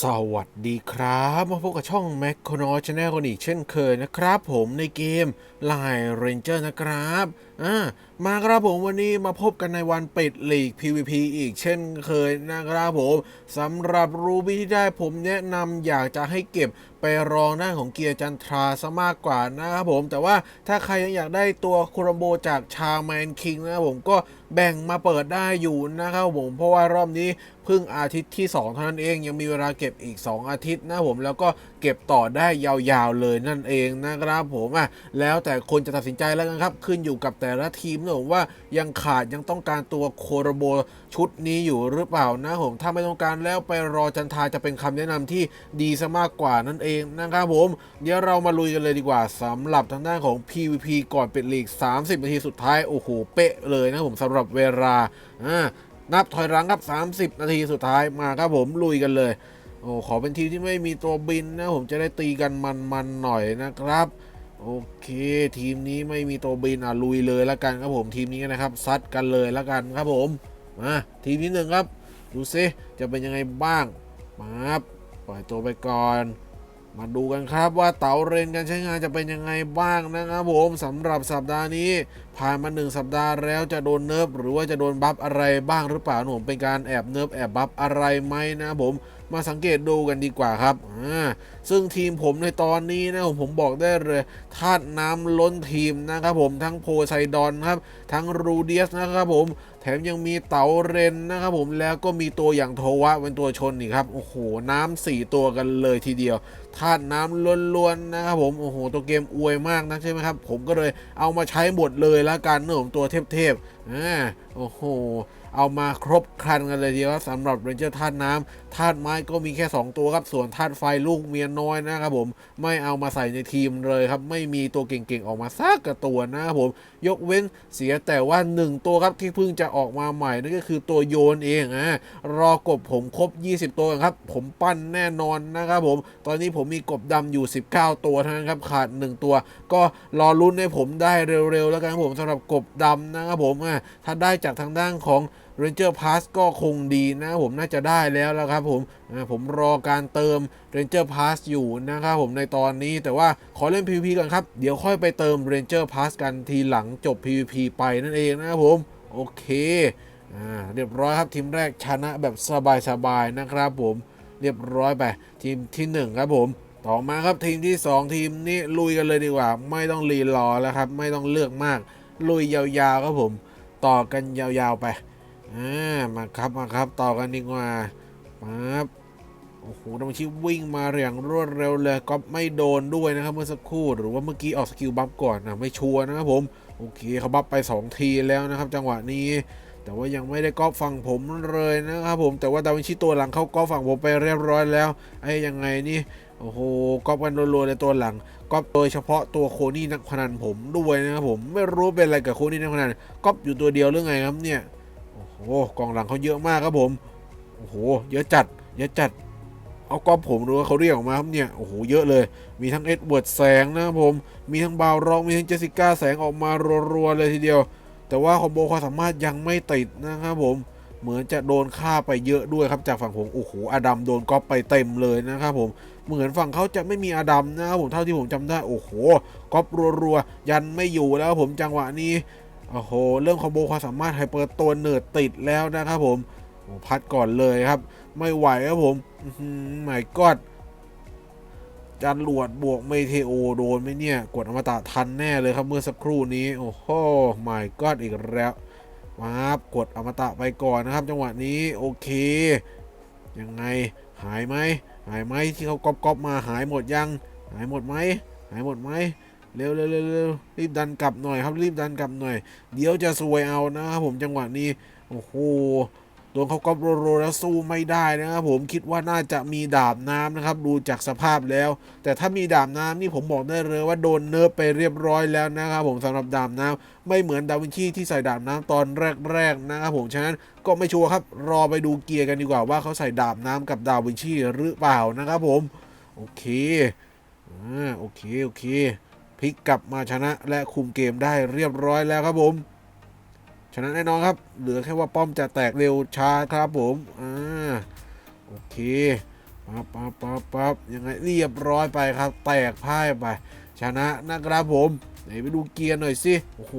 สวัสดีครับ มาพบกับช่อง m c c o n o ช n แนลกันอีกเช่นเคยนะครับผมในเกม Line Ranger นะครับ อ่ามาครับผมวันนี้มาพบกันในวันปิดลีก PVP อีกเช่นเคยนะครับผมสำหรับรูบี้ที่ได้ผมแนะนำอยากจะให้เก็บไปรองหน้าของเกียร์จันทราซะมากกว่านะครับผม แต่ว่าถ้าใครยังอยากได้ตัวคูรัมโบจากชาแมนคิงนะครับผมก็แบ่งมาเปิดได้อยู่นะครับผม เพราะว่ารอบนี้เพิ่งอาทิตย์ที่ 2 เท่านั้นเองยังมีเวลาเก็บอีก 2 อาทิตย์นะผมแล้วก็เก็บต่อได้ยาวๆเลยนั่นเองนะครับผมอะแล้วแต่คนจะตัดสินใจแล้วกันครับขึ้นอยู่กับแต่แต่ละทีมนะผมว่ายังขาดยังต้องการตัวโคโรโบชุดนี้อยู่หรือเปล่านะผมถ้าไม่ต้องการแล้วไปรอจันทาจะเป็นคำแนะนำที่ดีซะมากกว่านั่นเองนะครับผม เดี๋ยวเรามาลุยกันเลยดีกว่าสำหรับทางด้านของ PVP ก่อนปิดลีก 30 นาทีสุดท้าย โอ้โห เป๊ะเลยนะผมสำหรับเวลาอ่านับถอยหลังครับ 30 นาทีสุดท้ายมาครับผมลุยกันเลยโอ้ขอเป็นทีมที่ไม่มีตัวบินนะผมจะได้ตีกันมันๆหน่อยนะครับ โอเค ทีมนี้ไม่มีตัวบินอะลุยเลยแล้วกันครับผมทีมนี้นะครับซัดกันเลยแล้วกันครับผมมาทีมที่หนึ่งครับ ดูซิจะเป็นยังไงบ้างมาครับปล่อยตัวไปก่อน มาดูกันครับว่าเต๋าเรนการใช้งานจะเป็นยังไงบ้างนะครับผมสำหรับสัปดาห์นี้ ผ่านมาหนึ่งสัปดาห์แล้วจะโดนเนิร์ฟหรือว่าจะโดนบัฟอะไรบ้างหรือเปล่าผมเป็นการแอบเนิร์ฟแอบบัฟอะไรไหมนะผมมาสังเกตดูกันดีกว่าครับอ่าซึ่งทีมผมในตอนนี้นะผมผมบอกได้เลยธาตุน้ำล้นทีมนะครับผมทั้งโพไซดอนครับ ทั้งรูเดียสนะครับผม แถมยังมีเต๋าเรนนะครับผมแล้วก็มีตัวอย่างโทวะเป็นตัวชนอีกครับ โอ้โห น้ำสี่ตัวกันเลยทีเดียว ธาตุน้ำล้วนๆนะครับผมโอ้โหตัวเกมอวยมากนะใช่ไหมครับ ผมก็เลยเอามาใช้หมดเลยละกันเนื้องตัวเทพๆอ่าโอ้โหเอามาครบครันกันเลยทีเดียวครับสำหรับเรนเจอร์ธาตุน้ำ ธาตุไม้ก็มีแค่ 2 ตัวครับ ส่วนธาตุไฟลูกเมียน้อยนะครับผม ไม่เอามาใส่ในทีมเลยครับ ไม่มีตัวเก่งๆ ออกมาสักกระตัวนะครับผม ยกเว้นเสียแต่ว่า 1 ตัวครับที่เพิ่งจะออกมาใหม่นั่นก็คือตัวโยนเองอ่ารอกบผมครบ 20 ตัวครับ ผมปั้นแน่นอนนะครับผม ตอนนี้ผมมีกบดำอยู่ 19 ตัวเท่านั้นครับ ขาด 1 ตัว ก็รอลุ้นให้ผมได้เร็วๆ แล้วกันครับผมสำหรับกบดำนะครับผมอะถ้าได้จากทางด้านของ Ranger Pass ก็คงดีนะผมน่าจะได้แล้วแล้วครับผมผมรอการเติม Ranger Pass อยู่นะครับผมในตอนนี้แต่ว่าขอเล่น PVP ก่อนครับ เดี๋ยวค่อยไปเติม Ranger Pass กันทีหลังจบ PVP ไปนั่นเองนะครับผม โอเคอเรียบร้อยครับทีมแรกชนะแบบสบายๆนะครับผมเรียบร้อยไปทีมที่ 1 ครับผม ต่อมาครับทีมที่ 2 ทีมนี้ลุยกันเลยดีกว่า ไม่ต้องรีรอแล้วครับ ไม่ต้องเลือกมาก ลุยยาวๆครับผม ต่อกันยาวๆไป อ่ามาครับมาครับต่อกันดีกว่าปั๊บโอ้โหดงชิวิ่งมาอย่างรวดเร็วเลยก็ไม่โดนด้วยนะครับเมื่อสักครู่หรือว่าเมื่อกี้ออกสกิลบัฟก่อนนะไม่ชัวร์นะครับผมโอเคเขาบัฟไป 2 ทีแล้วนะครับ จังหวะนี้ แต่ว่ายังไม่ได้ก๊อปฝั่งผมเลยนะครับผมแต่ว่าดาวินชิตัวหลังเขาก๊อปฝั่งผมไปเรียบร้อยแล้วไอ้ยังไงนี่โอ้โหก๊อปกันรัวๆในตัวหลังก๊อปโดยเฉพาะตัวโคนี่นักพนันผมด้วยนะครับผมไม่รู้เป็นอะไรกับโคนี่นักพนันก๊อปอยู่ตัวเดียวหรือไงครับเนี่ย โอ้กองหลังเขาเยอะมากครับผมโอ้โหเยอะจัด เยอะจัด เอากอบผมดูว่าเขาเรียกออกมาครับเนี่ยโอ้โหเยอะเลย มีทั้งเอ็ดเวิร์ดแสงนะครับผมมีทั้งบาวร็อกมีทั้งเจสิก้าแสงออกมารัวๆเลยทีเดียว แต่ว่าคอมโบความสามารถยังไม่ติดนะครับผมเหมือนจะโดนฆ่าไปเยอะด้วยครับจากฝั่งผมโอ้โหอดัมโดนก๊อปไปเต็มเลยนะครับผมเหมือนฝั่งเขาจะไม่มีอดัมนะครับผมเท่าที่ผมจำได้โอ้โหก๊อปรัวๆยันไม่อยู่แล้วผมจังหวะนี้ โอ้โห เรื่องคอมโบความสามารถไฮเปอร์ตัวเนิร์ดติดแล้วนะครับผมโอ้พัดก่อนเลยครับ ไม่ไหวครับผมไม่กอดจันหลวดบวกเมเทโอโดนไหมเนี่ย กดอมตะทันแน่เลยครับเมื่อสักครู่นี้ โอ้โหไม่กอดอีกแล้วมาครับกดอมตะไปก่อนนะครับ จังหวะนี้โอเค ยังไงหายไหมหายไหมที่เขาก๊อปก๊อปมาหายหมดยัง หายหมดไหมหายหมดไหม เร็วเร็วเร็วเร็วรีบดันกลับหน่อยครับรีบดันกลับหน่อย เดี๋ยวจะซวยเอานะครับผมจังหวะนี้โอ้โหโดนเขาก๊อปโรโรแล้วสู้ไม่ได้นะครับผมคิดว่าน่าจะมีดาบน้ำนะครับ ดูจากสภาพแล้ว แต่ถ้ามีดาบน้ำนี่ผมบอกได้เลยว่าโดนเนิร์ฟไปเรียบร้อยแล้วนะครับผมสำหรับดาบน้ำไม่เหมือนดาวินชีที่ใส่ดาบน้ำตอนแรกๆนะครับผมฉะนั้นก็ไม่ชัวร์ครับ รอไปดูเกียร์กันดีกว่าว่าเขาใส่ดาบน้ำกับดาวินชีหรือเปล่านะครับผม โอเคอ่าโอเคโอเค พลิกกลับมาชนะและคุมเกมได้เรียบร้อยแล้วครับผมชนะแน่นอนครับ เหลือแค่ว่าป้อมจะแตกเร็วช้าครับผมอ่าโอเคปั๊บปั๊บปั๊บปั๊บยังไงเรียบร้อยไปครับ แตกพ่ายไป ชนะนะครับผมไหนไปดูเกียร์หน่อยสิโอ้โห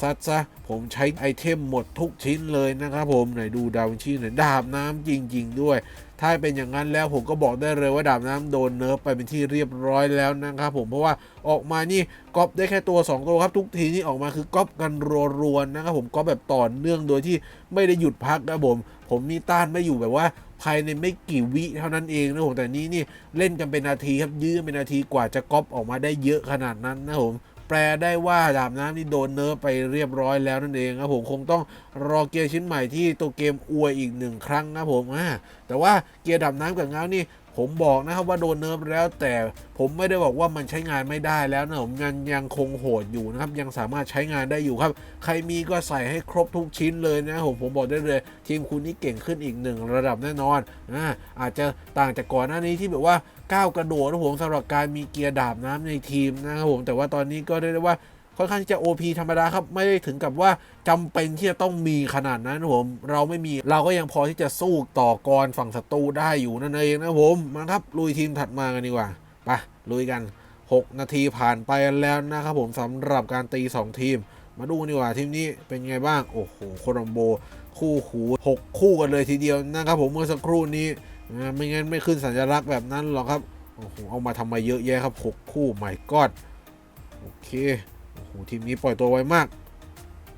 ซัดซะผมใช้ไอเทมหมดทุกชิ้นเลยนะครับผมไหนดูดาวินชีหน่อยดาบน้ำจริง ๆ ด้วย ถ้าเป็นอย่างนั้นแล้วผมก็บอกได้เลยว่าดาบน้ำโดนเนิร์ฟไปเป็นที่เรียบร้อยแล้วนะครับผมเพราะว่าออกมานี่ก๊อปได้แค่ตัว 2 ตัวครับทุกทีนี่ออกมาคือก๊อปกันรัวๆนะครับผมก๊อปแบบต่อเนื่องโดยที่ไม่ได้หยุดพักนะผมผมนี่ต้านไม่อยู่แบบว่าภายในไม่กี่วิเท่านั้นเองนะผมแต่นี้นี่เล่นกันเป็นนาทีครับยื้อเป็นนาทีกว่าจะก๊อปออกมาได้เยอะขนาดนั้นนะผม แปลได้ว่าดาบน้ำนี่โดนเนิร์ฟไปเรียบร้อยแล้วนั่นเองครับผมคงต้องรอเกียร์ชิ้นใหม่ที่ตัวเกมอวยอีกหนึ่งครั้งนะผมอ่าแต่ว่าเกียร์ดาบน้ำกับเงานี่ผมบอกนะครับว่าโดนเนิร์ฟแล้วแต่ผมไม่ได้บอกว่ามันใช้งานไม่ได้แล้วนะผมยังยังคงโหดอยู่นะครับ ยังสามารถใช้งานได้อยู่ครับ ใครมีก็ใส่ให้ครบทุกชิ้นเลยนะผมผมบอกได้เลย ทีมคุณนี่เก่งขึ้นอีกหนึ่งระดับแน่นอนอ่าอาจจะต่างจากก่อนหน้านี้ที่แบบว่า ก้าวกระโดดนะผมสำหรับการมีเกียร์ดาบน้ำในทีมนะครับผมแต่ว่าตอนนี้ก็ได้ได้ว่าค่อนข้างจะ OP ธรรมดาครับ ไม่ได้ถึงกับว่าจำเป็นที่จะต้องมีขนาดนั้นนะผม เราไม่มีเราก็ยังพอที่จะสู้ต่อกรฝั่งศัตรูได้อยู่นั่นเองนะผมมาครับลุยทีมถัดมากันดีกว่าไปลุยกัน 6 นาทีผ่านไปแล้วนะครับผมสำหรับการตี 2 ทีม มาดูกันดีกว่าทีมนี้เป็นไงบ้างโอ้โหโคลัมโบ คู่หูหกคู่กันเลยทีเดียวนะครับผมเมื่อสักครู่นี้ ไม่งั้นไม่ขึ้นสัญลักษณ์แบบนั้นหรอกครับโอ้โหเอามาทำมาเยอะแยะครับหกคู่ใหม่กอดโอเคโอ้โหทีมนี้ปล่อยตัวไวมาก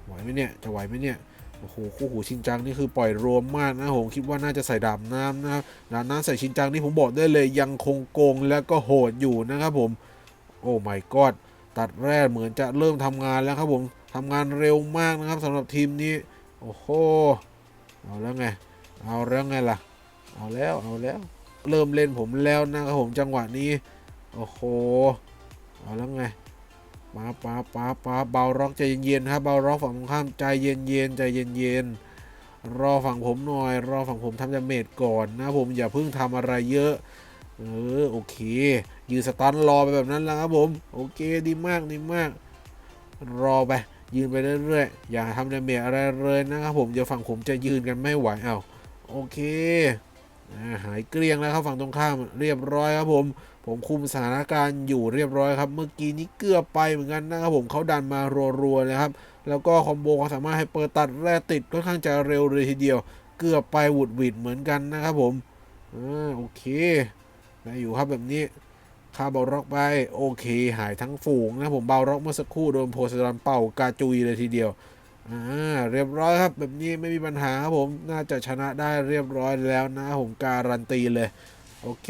ไหวไหมเนี่ยจะไหวไหมเนี่ยโอ้โหคู่หูชินจังนี่คือปล่อยรวมมากนะผมคิดว่าน่าจะใส่ดาบน้ำนะครับดาบน้ำใส่ชินจังนี่ผมบอกได้เลยยังคงโกงแล้วก็โหดอยู่นะครับผมโอ้ my god ตัดแรกเหมือนจะเริ่มทำงานแล้วครับผมทำงานเร็วมากนะครับสำหรับทีมนี้ โอ้โห เอาแล้วไง เอาแล้วไงล่ะ เอาแล้วเอาแล้ว เริ่มเล่นผมแล้วนะครับผมจังหวะนี้ โอ้โห เอาแล้วไงป้าป้าป้าป้าเบาร็อกใจเย็นๆครับเบาร็อกฝั่งตรงข้ามใจเย็นๆใจเย็นๆรอฝั่งผมหน่อย รอฝั่งผมทำดาเมจก่อนนะผมอย่าเพิ่งทำอะไรเยอะเออโอเค ยืนสตันรอไปแบบนั้นแล้วครับผมโอเคดีมากดีมาก รอไปยืนไปเรื่อยๆอย่าทำดาเมจอะไรเลยนะครับผมเดี๋ยวฝั่งผมจะยืนกันไม่ไหวเอาโอเค หายเกลี้ยงแล้วครับฝั่งตรงข้ามเรียบร้อยครับผม ผมคุมสถานการณ์อยู่เรียบร้อยครับ เมื่อกี้นี้เกือบไปเหมือนกันนะครับผมเขาดันมารัวๆเลยครับ แล้วก็คอมโบความสามารถให้เปิดตัดแร่ติดค่อนข้างจะเร็วเลยทีเดียว เกือบไปหวุดหวิดเหมือนกันนะครับผมอ่าโอเคได้อยู่ครับแบบนี้คาเบาร็อกไปโอเค หายทั้งฝูงนะผมเบาร็อกเมื่อสักครู่โดนโพสดอนเป่ากาจุยเลยทีเดียว อ่าเรียบร้อยครับแบบนี้ไม่มีปัญหาครับผมน่าจะชนะได้เรียบร้อยแล้วนะผมการันตีเลย โอเค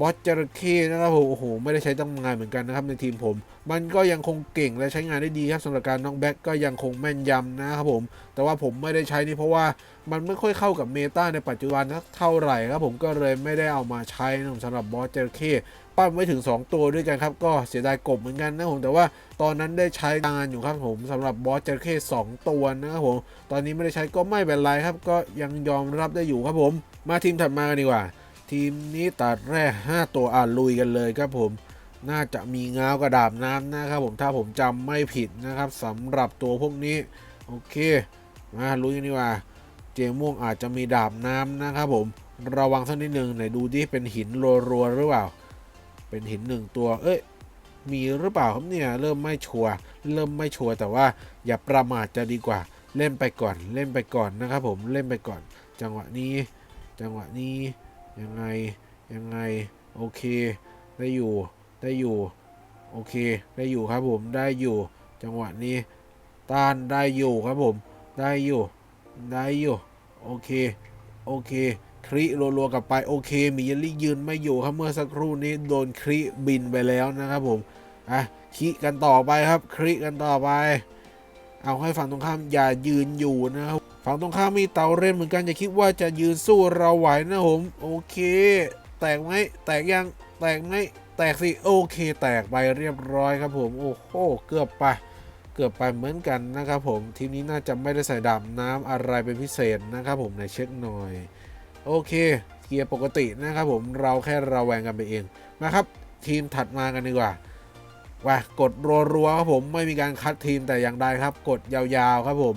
บอสจระเข้นะครับผมโอ้โหไม่ได้ใช้ตั้งงานเหมือนกันนะครับในทีมผม มันก็ยังคงเก่งและใช้งานได้ดีครับสำหรับการน้องแบ็กก็ยังคงแม่นยำนะครับผม แต่ว่าผมไม่ได้ใช้นี่เพราะว่ามันไม่ค่อยเข้ากับเมตาในปัจจุบันสักเท่าไหร่ครับผมก็เลยไม่ได้เอามาใช้นะสำหรับบอสจระเข้ปั้นไว้ถึง 2 ตัวด้วยกันครับ ก็เสียดายกบเหมือนกันนะผมแต่ว่าตอนนั้นได้ใช้งานอยู่ครับผมสำหรับบอสจระเข้สองตัวนะครับผมตอนนี้ไม่ได้ใช้ก็ไม่เป็นไรครับ ก็ยังยอมรับได้อยู่ครับผม มาทีมถัดมากันดีกว่า ทีมนี้ตัดแรก 5 ตัวอ่านลุยกันเลยครับผม น่าจะมีง้าวกระดาบน้ำนะครับผมถ้าผมจำไม่ผิดนะครับสำหรับตัวพวกนี้ โอเค มาลุยกันดีกว่า เจม่วงอาจจะมีดาบน้ำนะครับผม ระวังสักนิดหนึ่งไหนดูดิเป็นหินรัวๆหรือเปล่า เป็นหินหนึ่งตัว เอ้ยมีหรือเปล่าครับเนี่ยเริ่มไม่ชัวร์เริ่มไม่ชัวร์แต่ว่าอย่าประมาทจะดีกว่า เล่นไปก่อนเล่นไปก่อนนะครับผมเล่นไปก่อน จังหวะนี้ จังหวะนี้ ยังไง ยังไง โอเค ได้อยู่ ได้อยู่ โอเค ได้อยู่ครับผม ได้อยู่ จังหวะนี้ ต้านได้อยู่ครับผม ได้อยู่ ได้อยู่ โอเค โอเค คริรัวๆกลับไป โอเค มีเยลลี่ยืนไม่อยู่ครับ เมื่อสักครู่นี้โดนคริบินไปแล้วนะครับผม อะคริกันต่อไปครับ คริกันต่อไป เอาให้ฝั่งตรงข้ามอย่ายืนอยู่นะครับ ฝั่งตรงข้ามมีเตาเรนเหมือนกันอย่าคิดว่าจะยืนสู้เราไหวนะผมโอเค แตกไหมแตกยังแตกไหมแตกสิโอเค แตกไปเรียบร้อยครับผมโอ้โหเกือบไปเกือบไปเหมือนกันนะครับผมทีมนี้น่าจะไม่ได้ใส่ดาบน้ำอะไรเป็นพิเศษนะครับผมในเช็คหน่อย โอเคเกียร์ปกตินะครับผมเราแค่ระแวงกันไปเองนะครับ ทีมถัดมากันดีกว่าว่ากดรัวๆครับผมไม่มีการคัดทีมแต่อย่างใดครับ กดยาวๆครับผม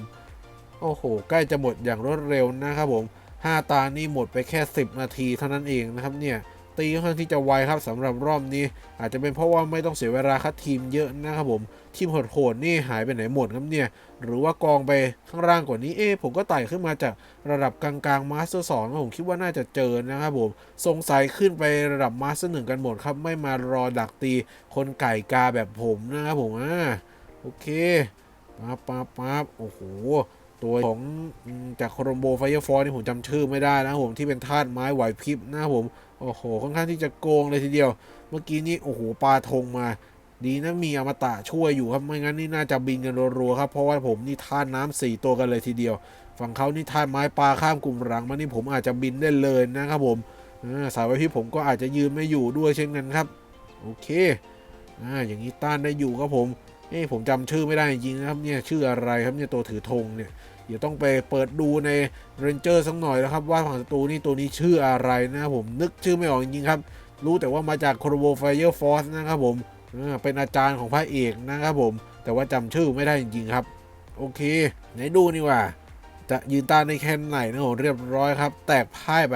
โอ้โห ใกล้จะหมดอย่างรวดเร็วนะครับผม 5 ตานี่หมดไปแค่ 10 นาทีเท่านั้นเองนะครับเนี่ย ตีค่อนข้างที่จะไวครับสำหรับรอบนี้ อาจจะเป็นเพราะว่าไม่ต้องเสียเวลาคัดทีมเยอะนะครับผม ทีมโหดๆนี่หายไปไหนหมดครับเนี่ย หรือว่ากองไปข้างล่างกว่านี้ เอ๊ผมก็ไต่ขึ้นมาจากระดับกลางๆมาสเตอร์สองผมคิดว่าน่าจะเจอนะครับผม สงสัยขึ้นไประดับมาสเตอร์หนึ่งกันหมดครับ ไม่มารอดักตีคนไก่กาแบบผมนะครับผมอ่าโอเคปั๊บปั๊บปั๊บโอ้โห ตัวของจากโครมโบไฟฟอร์นี่ผมจำชื่อไม่ได้นะผมที่เป็นธาตุไม้ไหวพริบนะผม โอ้โห ค่อนข้างที่จะโกงเลยทีเดียว เมื่อกี้นี้โอ้โหปลาธงมา ดีนะมีอมตะช่วยอยู่ครับ ไม่งั้นนี่น่าจะบินกันรัวๆครับ เพราะว่าผมนี่ท่าน้ำสี่ตัวกันเลยทีเดียว ฝั่งเขานี่ท่าไม้ปลาข้ามกลุ่มหลังมานี่ผมอาจจะบินได้เลยนะครับผมสายไว้พี่ผมก็อาจจะยืนไม่อยู่ด้วยเช่นกันครับ โอเคอ่าอย่างนี้ต้านได้อยู่ครับผมเอ้ผมจำชื่อไม่ได้จริงนะครับเนี่ยชื่ออะไรครับเนี่ยตัวถือธงเนี่ย เดี๋ยวต้องไปเปิดดูในเรนเจอร์สักหน่อยนะครับ ว่าฝั่งศัตรูนี่ตัวนี้ชื่ออะไรนะผมนึกชื่อไม่ออกจริงๆครับ รู้แต่ว่ามาจากโครโบไฟเออร์ฟอสนะครับผมเป็นอาจารย์ของพระเอกนะครับผม แต่ว่าจำชื่อไม่ได้จริงๆครับ โอเค ไหนดูนี่ว่า จะยืนต้านในแค่ไหนนะผมเรียบร้อยครับ แตกพ่ายไป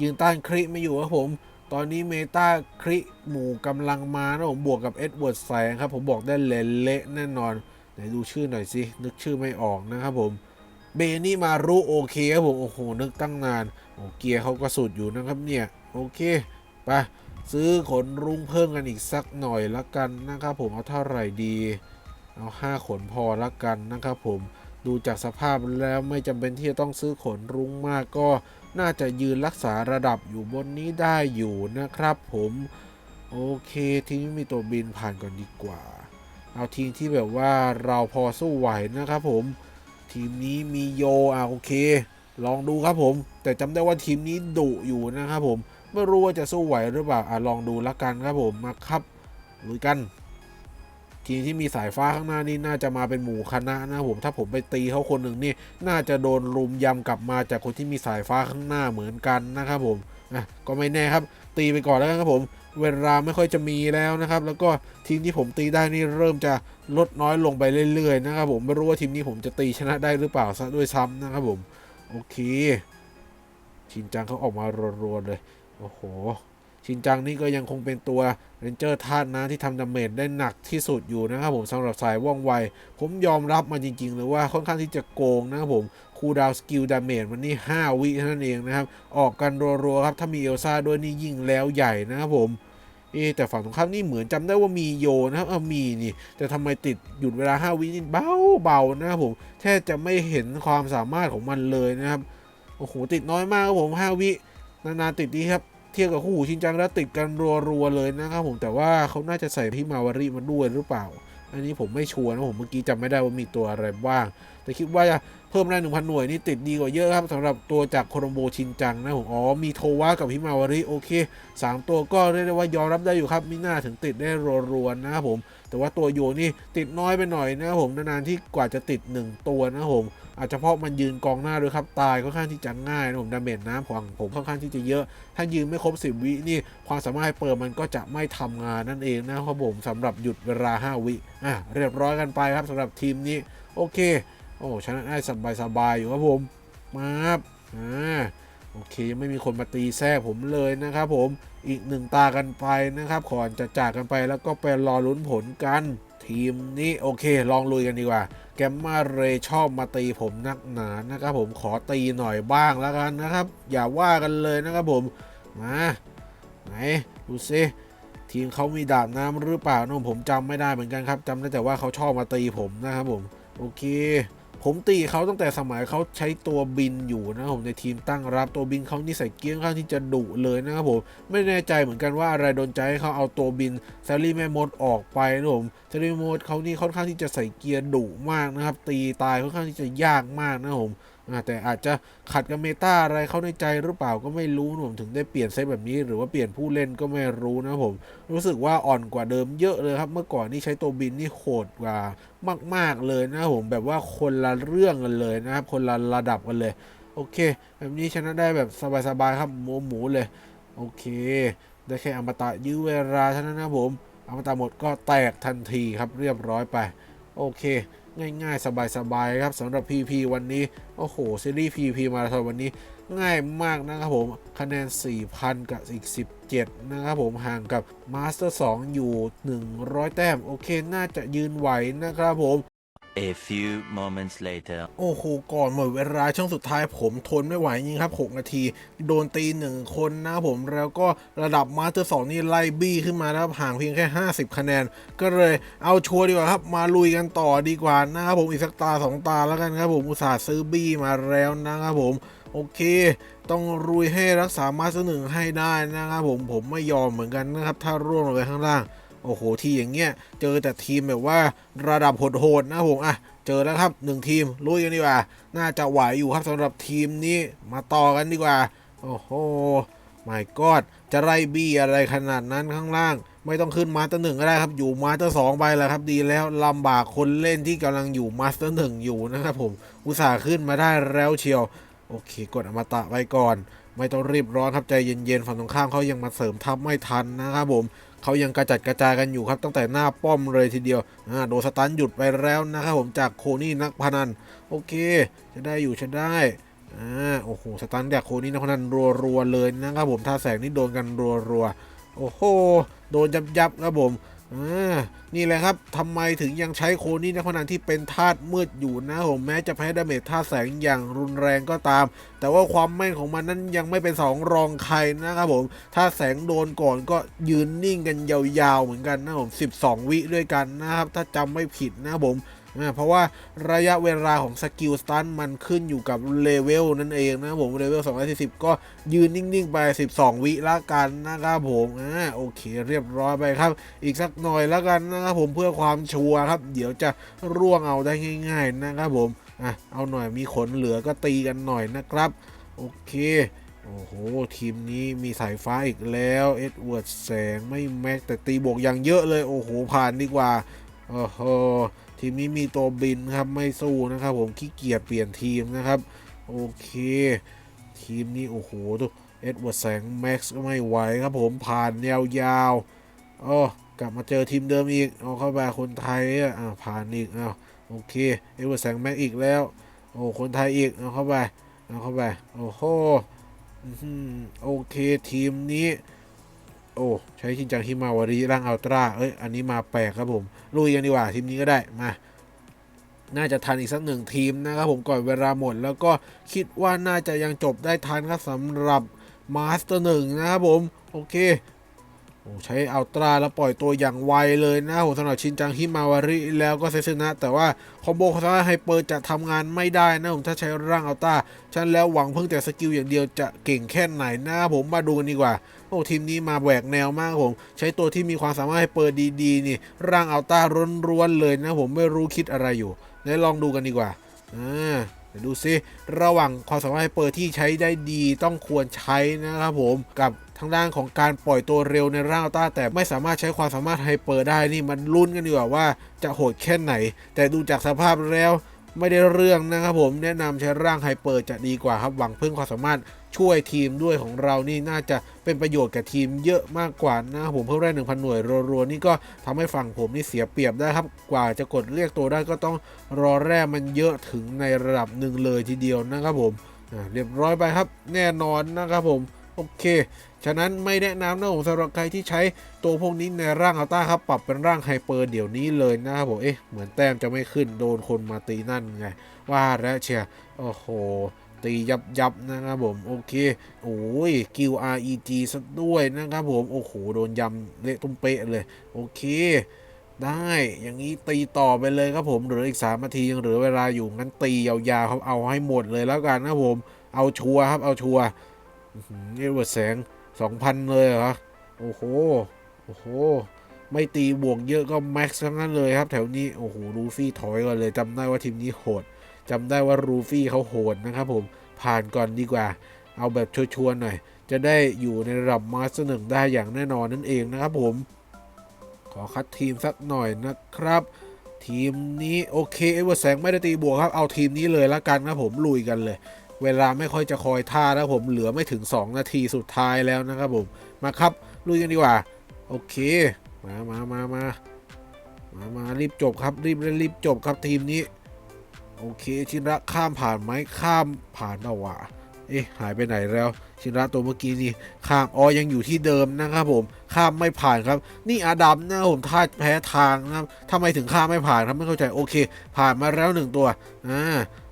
ยืนต้านคริไม่อยู่ครับผมตอนนี้เมตาคริหมู่กำลังมานะผมบวกกับเอ็ดเวิร์ดแสงครับ ผมบอกได้เละเละแน่นอน ไหนดูชื่อหน่อยสิ นึกชื่อไม่ออกนะครับผม เบนี่มารู้โอเคครับผม โอ้โห นึกตั้งนาน โอเกียเขาก็สุดอยู่นะครับเนี่ย โอเค ไป ซื้อขนรุ้งเพิ่มกันอีกสักหน่อยละกันนะครับผม เอาเท่าไหร่ดี เอาห้าขนพอละกันนะครับผม ดูจากสภาพแล้วไม่จำเป็นที่จะต้องซื้อขนรุ้งมากก็น่าจะยืนรักษาระดับอยู่บนนี้ได้อยู่นะครับผม โอเค ทีนี้มีตัวบินผ่านก่อนดีกว่า เอาทีมที่แบบว่าเราพอสู้ไหวนะครับผม ทีมนี้มีโยอะโอเค ลองดูครับผม แต่จำได้ว่าทีมนี้ดุอยู่นะครับผมไม่รู้ว่าจะสู้ไหวหรือเปล่าอะลองดูละกันครับผมมาครับลุยกัน ทีมที่มีสายฟ้าข้างหน้านี่น่าจะมาเป็นหมู่คณะนะผมถ้าผมไปตีเขาคนหนึ่งนี่น่าจะโดนรุมยำกลับมาจากคนที่มีสายฟ้าข้างหน้าเหมือนกันนะครับผมอะก็ไม่แน่ครับ ตีไปก่อนแล้วกันครับผม เวลาไม่ค่อยจะมีแล้วนะครับ แล้วก็ทีมที่ผมตีได้นี่เริ่มจะลดน้อยลงไปเรื่อยๆนะครับผมไม่รู้ว่าทีมนี้ผมจะตีชนะได้หรือเปล่าซะด้วยซ้ำนะครับผมโอเค ชินจังเขาออกมารัวๆเลยโอ้โหชินจังนี่ก็ยังคงเป็นตัวเรนเจอร์ธาตุน้ำที่ทำดาเมจได้หนักที่สุดอยู่นะครับผมสำหรับสายว่องไว ผมยอมรับมาจริงๆเลยว่าค่อนข้างที่จะโกงนะครับผม คูดาวสกิลดาเมจมันนี่ 5 วิเท่านั้นเองนะครับ ออกกันรัวๆครับ ถ้ามีเอลซ่าด้วยนี่ยิ่งแล้วใหญ่นะครับผมเอแต่ฝั่งตรงข้ามนี่เหมือนจำได้ว่ามีโยนะครับเออมีนี่ แต่ทำไมติดหยุดเวลา 5 วินี่เบาเบานะครับผมแทบจะไม่เห็นความสามารถของมันเลยนะครับโอ้โหติดน้อยมากครับผม 5 วินานๆติดดีครับเทียบกับคู่หูชินจังแล้วติดกันรัวๆเลยนะครับผมแต่ว่าเขาน่าจะใส่พี่มาวารีมาด้วยหรือเปล่า อันนี้ผมไม่ชัวร์นะผมเมื่อกี้จำไม่ได้ว่ามีตัวอะไรบ้าง แต่คิดว่า เพิ่มได้หนึ่งพันหน่วยนี่ติดดีกว่าเยอะครับสำหรับตัวจากโคโรโบชินจังนะผมอ๋อมีโทวะกับฮิมาวาริโอเคสามตัวก็เรียกได้ว่ายอมรับได้อยู่ครับมิน่าถึงติดได้รัวๆนะครับผม แต่ว่าตัวโยนี่ติดน้อยไปหน่อยนะครับผมนานๆที่กว่าจะติด 1 ตัวนะครับผมอาจจะเพราะมันยืนกองหน้าด้วยครับตายค่อนข้างที่จะง่ายนะผมดาเมจน้ำของผมค่อนข้างที่จะเยอะ ถ้ายืนไม่ครบ 10 วินี่ความสามารถเปิดมันก็จะไม่ทำงานนั่นเองนะครับผมสำหรับหยุดเวลา 5 วิอะเรียบร้อยกันไปครับสำหรับทีมนี้โอเค โอ้ชนะได้สบายๆอยู่ครับผมมาครับอ่าโอเคยังไม่มีคนมาตีแทรกผมเลยนะครับผมอีกหนึ่งตากันไปนะครับก่อนจะจากกันไปแล้วก็ไปรอลุ้นผลกัน ทีมนี้โอเค ลองลุยกันดีกว่า แกมมาเรชอบมาตีผมนักหนานะครับผมขอตีหน่อยบ้างแล้วกันนะครับ อย่าว่ากันเลยนะครับผมมาไหนดูซิทีมเขามีดาบน้ำหรือเปล่านะผมจำไม่ได้เหมือนกันครับจำได้แต่ว่าเขาชอบมาตีผมนะครับผมโอเค ผมตีเขาตั้งแต่สมัยเขาใช้ตัวบินอยู่นะครับผมในทีมตั้งรับตัวบินเขานี่ใส่เกียร์ค่อนข้างที่จะดุเลยนะครับผมไม่แน่ใจเหมือนกันว่าอะไรโดนใจให้เขาเอาตัวบินแซลลี่แม่มดออกไปนะครับผมแซลลี่แม่มดเขานี่ค่อนข้างที่จะใส่เกียร์ดุมากนะครับ ตีตายค่อนข้างที่จะยากมากนะครับผม แต่อาจจะขัดกับเมตาอะไรเข้าในใจหรือเปล่าก็ไม่รู้นะผมถึงได้เปลี่ยนเซตแบบนี้ หรือว่าเปลี่ยนผู้เล่นก็ไม่รู้นะผม รู้สึกว่าอ่อนกว่าเดิมเยอะเลยครับ เมื่อก่อนนี่ใช้ตัวบินนี่โหดกว่ามาก ๆเลยนะผมแบบว่าคนละเรื่องกันเลยนะครับคนละระดับกันเลย โอเค แบบนี้ชนะได้แบบสบายๆครับหมูหมูเลย โอเค ได้แค่อมตะยื้อเวลาเท่านั้นนะผมอมตะหมดก็แตกทันทีครับเรียบร้อยไป โอเค ง่ายๆ สบายๆครับสำหรับ PP วันนี้ โอ้โห ซีรีส์ PP มาราธอนวันนี้ง่ายมากนะครับผม คะแนน 4,000 กับอีก 17 นะครับผมห่างกับมาสเตอร์2อยู่ 100 แต้ม โอเค น่าจะยืนไหวนะครับผม A few moments later. โอ้โห ก่อนหมดเวลาช่วงสุดท้ายผมทนไม่ไหวจริงครับ 6 นาที โดนตีหนึ่งคนนะผมแล้วก็ระดับมาสเตอร์สองนี่ไล่บี้ขึ้นมานะครับ ห่างเพียงแค่ 50 คะแนน ก็เลยเอาชัวร์ดีกว่าครับ มาลุยกันต่อดีกว่านะครับผมอีกสักตาสองตาแล้วกันครับผม อุตส่าห์ซื้อบี้มาแล้วนะครับผม โอเค ต้องรุยให้รักษามาสเตอร์หนึ่งให้ได้นะครับผมผมไม่ยอมเหมือนกันนะครับ ถ้าร่วงลงไปข้างล่าง โอ้โหทีอย่างเงี้ยเจอแต่ทีมแบบว่าระดับโหดๆนะผมอะเจอแล้วครับหนึ่งทีมลุยกันดีกว่า น่าจะไหวอยู่ครับสำหรับทีมนี้มาต่อกันดีกว่า โอ้โห my god จะไล่บี้อะไรขนาดนั้นข้างล่าง ไม่ต้องขึ้นมาสเตอร์หนึ่งก็ได้ครับ อยู่มาสเตอร์สองไปแล้วครับดีแล้วลำบากคนเล่นที่กำลังอยู่มาสเตอร์หนึ่งอยู่นะครับผมอุตส่าห์ขึ้นมาได้แล้วเชียว โอเค กดอมตะไว้ก่อน ไม่ต้องรีบร้อนครับใจเย็นๆฝั่งตรงข้ามเขายังมาเสริมทัพไม่ทันนะครับผม เขายังกระจัดกระจายกันอยู่ครับตั้งแต่หน้าป้อมเลยทีเดียวอ่าโดนสตันหยุดไปแล้วนะครับผมจากโคนี่นักพนัน โอเค จะได้อยู่จะได้อ่าโอ้โหสตันจากโคนี่นักพนันรัวๆเลยนะครับผมท่าแสงนี่โดนกันรัวๆโอ้โหโดนยับยับๆครับผม นี่แหละครับทำไมถึงยังใช้โคนี่นักพนันที่เป็นธาตุมืดอยู่นะผมแม้จะแพ้ดาเมจธาตุแสงอย่างรุนแรงก็ตาม แต่ว่าความแม่นของมันนั้นยังไม่เป็นสองรองใครนะครับผม ถ้าแสงโดนก่อนก็ยืนนิ่งกันยาวๆเหมือนกันนะผม 12 วิด้วยกันนะครับ ถ้าจำไม่ผิดนะผม เพราะว่าระยะเวลาของสกิลสตันมันขึ้นอยู่กับเลเวลนั่นเองนะผมเลเวล240 ก็ยืนนิ่ง ๆ ไป 12 วิละกันนะครับผมอ่าโอเคเรียบร้อยไปครับ อีกสักหน่อยล้วกันนะครับผมเพื่อความชัวร์ครับ เดี๋ยวจะร่วงเอาได้ง่าย ๆ นะครับผมอะเอาหน่อยมีขนเหลือก็ตีกันหน่อยนะครับ โอเคโอ้โห ทีมนี้มีสายฟ้าอีกแล้ว เอ็ดเวิร์ดแสงไม่แม็กแต่ตีบวกอย่างเยอะเลย โอ้โห ผ่านดีกว่าโอ้โห ทีมนี้มีตัวบินครับไม่สู้นะครับผมขี้เกียจเปลี่ยนทีมนะครับ โอเค ทีมนี้โอ้โหดูเอ็ดเวิร์ดแสงแม็กซ์ก็ไม่ไหวครับผมผ่านแนวยาวๆอ๋อกลับมาเจอทีมเดิมอีกเอาเข้าไปคนไทยอะผ่านอีกอ้าวโอเคเอ็ดเวิร์ดแสงแม็กอีกแล้วโอ้คนไทยอีกเอาเข้าไปเอาเข้าไปโอ้โหอื้อหือโอเคทีมนี้ โอ้ใช้ชินจังฮิมาวารีร่างอัลตร้าเอ้ยอันนี้มาแปลกครับผมลุยกันดีกว่าทีมนี้ก็ได้มาน่าจะทันอีกสักหนึ่งทีมนะครับผมก่อนเวลาหมด แล้วก็คิดว่าน่าจะยังจบได้ทันครับสำหรับมาสเตอร์หนึ่งนะครับผม โอเคโอ้ใช้อัลตร้าแล้วปล่อยตัวอย่างไวเลยนะผมสำหรับชินจังฮิมาวารีแล้วก็เซซึนะ แต่ว่าคอมโบคาซาไฮเปอร์จะทำงานไม่ได้นะผมถ้าใช้ร่างอัลตร้าฉันแล้วหวังเพิ่งแต่สกิลอย่างเดียวจะเก่งแค่ไหนนะครับผมมาดูกันดีกว่า โอ้ทีมนี้มาแหวกแนวมากผม ใช้ตัวที่มีความสามารถให้เปิดดีๆนี่ ร่างอัลต้าร้วนๆเลยนะผมไม่รู้คิดอะไรอยู่เดี๋ยวลองดูกันดีกว่าอ่าเดี๋ยวดูซิ ระหว่างความสามารถให้เปิดที่ใช้ได้ดีต้องควรใช้นะครับผมกับทางด้านของการปล่อยตัวเร็วในร่างอัลต้าแต่ไม่สามารถใช้ความสามารถไฮเปอร์ได้นี่มันลุ้นกันดีกว่าว่าจะโหดแค่ไหน แต่ดูจากสภาพแล้ว ไม่ได้เรื่องนะครับผมแนะนำใช้ร่างไฮเปอร์จะดีกว่าครับ หวังพึ่งความสามารถช่วยทีมด้วยของเรานี่น่าจะเป็นประโยชน์กับทีมเยอะมากกว่านะครับผมเพิ่มได้1,000หน่วยรัวๆนี่ก็ทำให้ฝั่งผมนี่เสียเปรียบได้ครับ กว่าจะกดเรียกตัวได้ก็ต้องรอแร่มันเยอะถึงในระดับหนึ่งเลยทีเดียวนะครับผมเรียบร้อยไปครับ แน่นอนนะครับผม โอเค ฉะนั้นไม่แนะนำนะผมสำหรับใครที่ใช้ตัวพวกนี้ในร่างอัลต้าครับ ปรับเป็นร่างไฮเปอร์เดี๋ยวนี้เลยนะครับผม เอ๊ะ เหมือนแต้มจะไม่ขึ้นโดนคนมาตีนั่นไง ว่าแล้วเชียโอ้โห ตียับยับนะครับผม โอเค โอ้ยกิว REG ซะด้วยนะครับผม โอ้โห โดนยำเละตุ้มเป๊ะเลย โอเคได้อย่างนี้ตีต่อไปเลยครับผมเหลืออีก3นาทียังเหลือเวลาอยู่งั้นตียาวๆครับเอาให้หมดเลยแล้วกันนะครับผม เอาชัวร์ครับเอาชัวร์ เอเวอร์แสงสองพันเลยเหรอ โอ้โห โอ้โห ไม่ตีบวกเยอะก็แม็กซ์ทั้งนั้นเลยครับ แถวนี้ โอ้โหลูฟี่ถอยก่อนเลยจำได้ว่าทีมนี้โหดจำได้ว่าลูฟี่เขาโหดนะครับผม ผ่านก่อนดีกว่า เอาแบบชัวร์ๆหน่อย จะได้อยู่ในระดับมาสเตอร์หนึ่งได้อย่างแน่นอนนั่นเองนะครับผม ขอคัดทีมสักหน่อยนะครับ ทีมนี้โอเคเอเวอร์แสงไม่ได้ตีบวกครับ เอาทีมนี้เลยละกันครับผมลุยกันเลย เวลาไม่ค่อยจะคอยท่าแล้วผมเหลือไม่ถึง 2 นาทีสุดท้ายแล้วนะครับผม มาครับลุยกันดีกว่า โอเค มามามามามามารีบจบครับรีบรีบจบครับทีมนี้ โอเค ชินระข้ามผ่านไหมข้ามผ่านเปล่าวะเอ๊ะหายไปไหนแล้ว ชินระตัวเมื่อกี้นี่ข้ามอ๋อยังอยู่ที่เดิมนะครับผม ข้ามไม่ผ่านครับ นี่อาดัมนะผมท่าแพ้ทางนะครับทำไมถึงข้ามไม่ผ่านครับไม่เข้าใจโอเค ผ่านมาแล้วหนึ่งตัวอ่า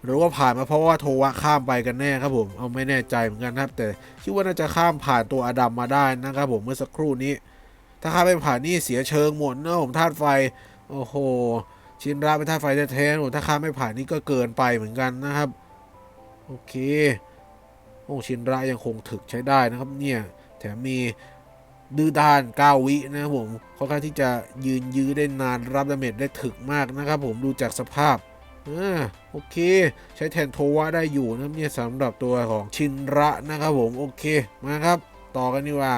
หรือว่าผ่านมาเพราะว่าโทวะข้ามไปกันแน่ครับผม เอาไม่แน่ใจเหมือนกันนะครับแต่คิดว่าน่าจะข้ามผ่านตัวอดัมมาได้นะครับผมเมื่อสักครู่นี้ ถ้าข้ามไม่ผ่านนี่เสียเชิงหมดนะผมธาตุไฟ โอ้โห ชินราเป็นธาตุไฟแท้ๆโอ้ถ้าข้ามไม่ผ่านนี่ก็เกินไปเหมือนกันนะครับ โอเค โอ้ชินรายังคงถึกใช้ได้นะครับเนี่ย แถมมีดื้อด้าน9วินะครับผมค่อนข้างที่จะยืนยื้อได้นานรับดาเมจได้ถึกมากนะครับผมดูจากสภาพ อ่าโอเค ใช้แทนโทวะได้อยู่นะเนี่ยสำหรับตัวของชินระนะครับผม โอเค มาครับ ต่อกันดีกว่า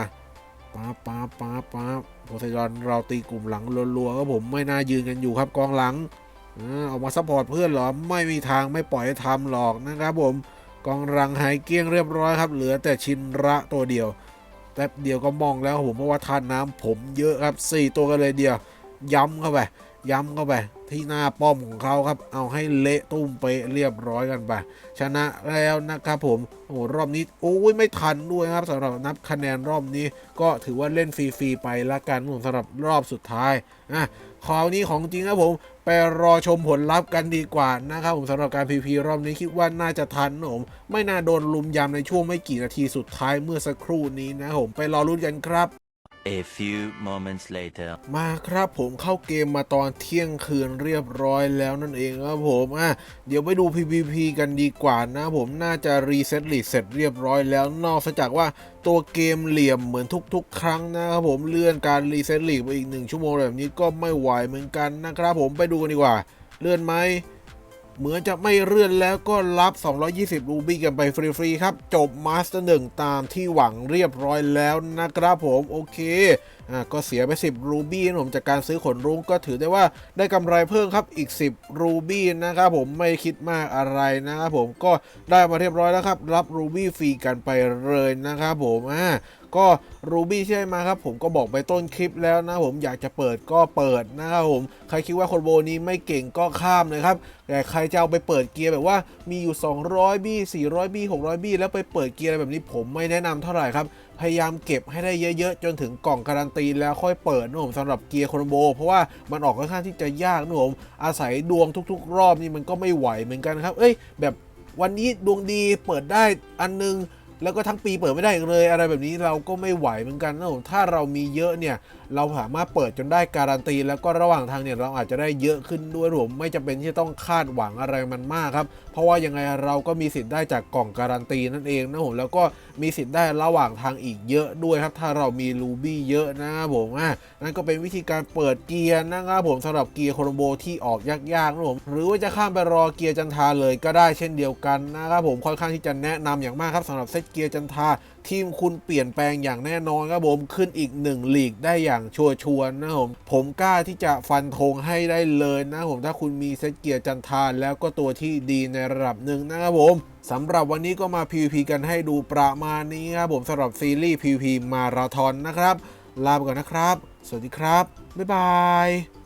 ป๊าป๊าป๊าป๊าโพไซดอนเราตีกลุ่มหลังรัวๆครับผมไม่น่ายืนกันอยู่ครับกองหลังอาออกมาซัพพอร์ตเพื่อนหรอ ไม่มีทางไม่ปล่อยให้ทำหรอกนะครับผมกองหลังหายเกลี้ยงเรียบร้อยครับ เหลือแต่ชินระตัวเดียวแป๊บเดียวก็มองแล้วผมเพราะว่าทานน้ำผมเยอะครับสี่ตัวกันเลยเดียว ย้ำเข้าไป ย้ำเข้าไปที่หน้าป้อมของเขาครับ เอาให้เละตุ้มเป๊ะเรียบร้อยกันไปชนะแล้วนะครับผมโอ้โหรอบนี้โอ้ยไม่ทันด้วยครับสำหรับนับคะแนนรอบนี้ ก็ถือว่าเล่นฟรีๆไปละกันผมสำหรับรอบสุดท้ายอะคราวนี้ของจริงครับผมไปรอชมผลลัพธ์กันดีกว่านะครับผมสำหรับการ PVP รอบนี้คิดว่าน่าจะทันผมไม่น่าโดนลุมยำในช่วงไม่กี่นาทีสุดท้ายเมื่อสักครู่นี้นะผมไปรอรุ้นกันครับ A few moments later. มาครับผมเข้าเกมมาตอนเที่ยงคืนเรียบร้อยแล้วนั่นเองครับผมอะเดี๋ยวไปดู PVP กันดีกว่านะผมน่าจะรีเซ็ตลีดเสร็จเรียบร้อยแล้วนอกจากว่าตัวเกมเหลี่ยมเหมือนทุก ๆ ครั้งนะครับผมเลื่อนการรีเซ็ตลีดไปอีกหนึ่งชั่วโมงแบบนี้ก็ไม่ไหวเหมือนกันนะครับผมไปดูกันดีกว่า เลื่อนไหม เหมือนจะไม่เลื่อนแล้วก็รับ 220 รูบี้กันไปฟรีๆครับ จบมาสเตอร์หนึ่งตามที่หวังเรียบร้อยแล้วนะครับผมโอเคอะก็เสียไป 10 รูบี้ผมจากการซื้อขนรุ้งก็ถือได้ว่าได้กำไรเพิ่มครับอีก 10 รูบี้นะครับผมไม่คิดมากอะไรนะครับผมก็ได้มาเรียบร้อยแล้วครับ รับรูบี้ฟรีกันไปเลยนะครับผมอ่า ก็รูบี้ที่ได้มาครับผมก็บอกไปต้นคลิปแล้วนะผมอยากจะเปิดก็เปิดนะครับผมใครคิดว่าคนโบนี้ไม่เก่งก็ข้ามเลยครับแต่ใครจะเอาไปเปิดเกียร์แบบว่ามีอยู่ 200บี้400บี้600บี้แล้วไปเปิดเกียร์อะไรแบบนี้ผมไม่แนะนำเท่าไหร่ครับพยายามเก็บให้ได้เยอะๆ จนถึงกล่องการันตีแล้วค่อยเปิดนะผมสำหรับเกียร์โคนโบ เพราะว่ามันออกค่อนข้างที่จะยากนะผมอาศัยดวงทุก ๆ รอบนี่มันก็ไม่ไหวเหมือนกันครับ เอ้ย แบบวันนี้ดวงดีเปิดได้อันนึง แล้วก็ทั้งปีเปิดไม่ได้อีกเลย อะไรแบบนี้เราก็ไม่ไหวเหมือนกันนะผมถ้าเรามีเยอะเนี่ย เราสามารถเปิดจนได้การันตี แล้วก็ระหว่างทางเนี่ยเราอาจจะได้เยอะขึ้นด้วยนะผมไม่จำเป็นที่ต้องคาดหวังอะไรมันมากครับ เพราะว่ายังไงเราก็มีสิทธิ์ได้จากกล่องการันตีนั่นเองนะผมแล้วก็มีสิทธิ์ได้ระหว่างทางอีกเยอะด้วยครับ ถ้าเรามีรูบี้เยอะนะครับผมอะนั่นก็เป็นวิธีการเปิดเกียร์นะครับผมสำหรับเกียร์โคโรโบที่ออกยากๆนะผมหรือว่าจะข้ามไปรอเกียร์จันทาเลยก็ได้เช่นเดียวกันนะครับผมค่อนข้างที่จะแนะนำอย่างมากครับสำหรับเซตเกียร์จันทา ทีมคุณเปลี่ยนแปลงอย่างแน่นอนครับผมขึ้นอีกหนึ่งลีกได้อย่างชัวร์ๆนะครับผมผมกล้าที่จะฟันธงให้ได้เลยนะครับผมถ้าคุณมีเซตเกียร์จันทานแล้วก็ตัวที่ดีในระดับหนึ่งนะครับผมสำหรับวันนี้ก็มา PVP กันให้ดูประมาณนี้ครับผมสำหรับซีรีส์ PVP มาราธอนนะครับ ลาไปก่อนนะครับ สวัสดีครับ บ๊ายบาย